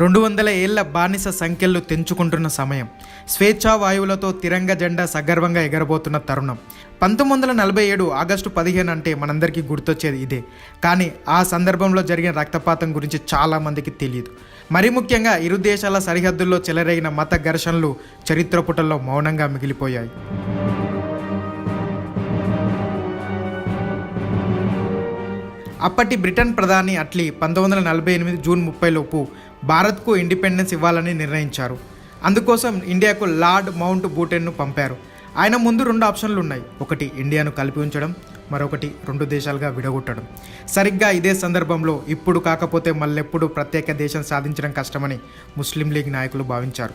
రెండు వందల ఏళ్ళ బానిస సంఖ్యలు తెంచుకుంటున్న సమయం. స్వేచ్ఛా వాయువులతో తిరంగ జెండా సగర్వంగా ఎగరబోతున్న తరుణం. పంతొమ్మిది వందల నలభై ఏడు ఆగస్టు పదిహేను అంటే మనందరికీ గుర్తొచ్చేది ఇదే. కానీ ఆ సందర్భంలో జరిగిన రక్తపాతం గురించి చాలామందికి తెలియదు. మరి ముఖ్యంగా ఇరు దేశాల సరిహద్దుల్లో చెలరేగిన మత ఘర్షణలు చరిత్ర పుటల్లో మౌనంగా మిగిలిపోయాయి. అప్పటి బ్రిటన్ ప్రధాని అట్లీ పంతొమ్మిది వందల నలభై ఎనిమిది జూన్ ముప్పై లోపు భారత్కు ఇండిపెండెన్స్ ఇవ్వాలని నిర్ణయించారు. అందుకోసం ఇండియాకు లార్డ్ మౌంట్ బూటెన్ను పంపారు. ఆయన ముందు రెండు ఆప్షన్లు ఉన్నాయి ఒకటి ఇండియాను కలిపి ఉంచడం మరొకటి రెండు దేశాలుగా విడగొట్టడం. సరిగ్గా ఇదే సందర్భంలో ఇప్పుడు కాకపోతే మళ్ళెప్పుడు ప్రత్యేక దేశం సాధించడం కష్టమని ముస్లిం లీగ్ నాయకులు భావించారు.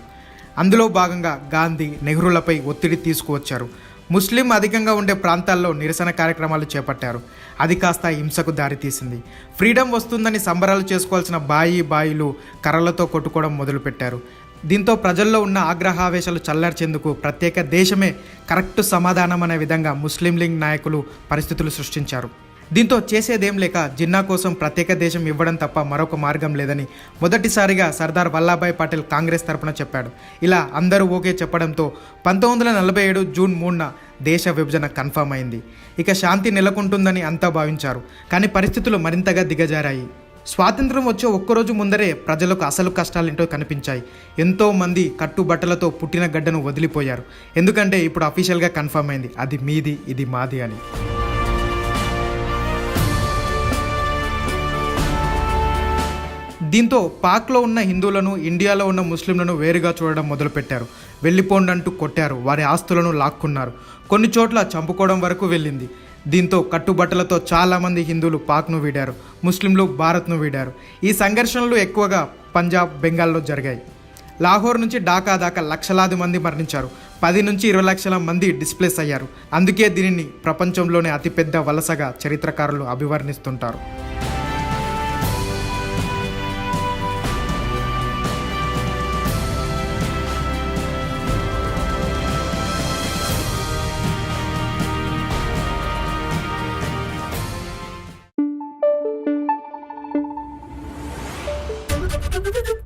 అందులో భాగంగా గాంధీ నెహ్రూలపై ఒత్తిడి తీసుకువచ్చారు. ముస్లిం అధికంగా ఉండే ప్రాంతాల్లో నిరసన కార్యక్రమాలు చేపట్టారు. అది కాస్త హింసకు దారితీసింది. ఫ్రీడమ్ వస్తుందని సంబరాలు చేసుకోవాల్సిన బాయి బాయిలు కర్రలతో కొట్టుకోవడం మొదలుపెట్టారు. దీంతో ప్రజల్లో ఉన్న ఆగ్రహావేశాలు చల్లార్చేందుకు ప్రత్యేక దేశమే కరెక్ట్ సమాధానం అనే విధంగా ముస్లిం లీగ్ నాయకులు పరిస్థితులు సృష్టించారు. దీంతో చేసేదేం లేక జిన్నా కోసం ప్రత్యేక దేశం ఇవ్వడం తప్ప మరొక మార్గం లేదని మొదటిసారిగా సర్దార్ వల్లభాయ్ పటేల్ కాంగ్రెస్ తరపున చెప్పాడు. ఇలా అందరూ ఓకే చెప్పడంతో పంతొమ్మిది వందల నలభై ఏడు జూన్ మూడున దేశ విభజన కన్ఫర్మ్ అయింది. ఇక శాంతి నెలకొంటుందని అంతా భావించారు కానీ పరిస్థితులు మరింతగా దిగజారాయి. స్వాతంత్రం వచ్చే ఒక్కరోజు ముందరే ప్రజలకు అసలు కష్టాలేంటో కనిపించాయి. ఎంతోమంది కట్టుబట్టలతో పుట్టిన గడ్డను వదిలిపోయారు. ఎందుకంటే ఇప్పుడు అఫీషియల్గా కన్ఫర్మ్ అయింది అది మీది ఇది మాది అని. దీంతో పాక్లో ఉన్న హిందువులను ఇండియాలో ఉన్న ముస్లింలను వేరుగా చూడడం మొదలుపెట్టారు. వెళ్ళిపోండి అంటూ కొట్టారు. వారి ఆస్తులను లాక్కున్నారు. కొన్ని చోట్ల చంపుకోవడం వరకు వెళ్ళింది. దీంతో కట్టుబట్టలతో చాలామంది హిందువులు పాక్ను వీడారు. ముస్లింలు భారత్ను వీడారు. ఈ సంఘర్షణలు ఎక్కువగా పంజాబ్ బెంగాల్లో జరిగాయి. లాహోర్ నుంచి ఢాకా దాకా లక్షలాది మంది మరణించారు. పది నుంచి ఇరవై లక్షల మంది డిస్ప్లేస్ అయ్యారు. అందుకే దీనిని ప్రపంచంలోనే అతిపెద్ద వలసగా చరిత్రకారులు అభివర్ణిస్తుంటారు. どっ!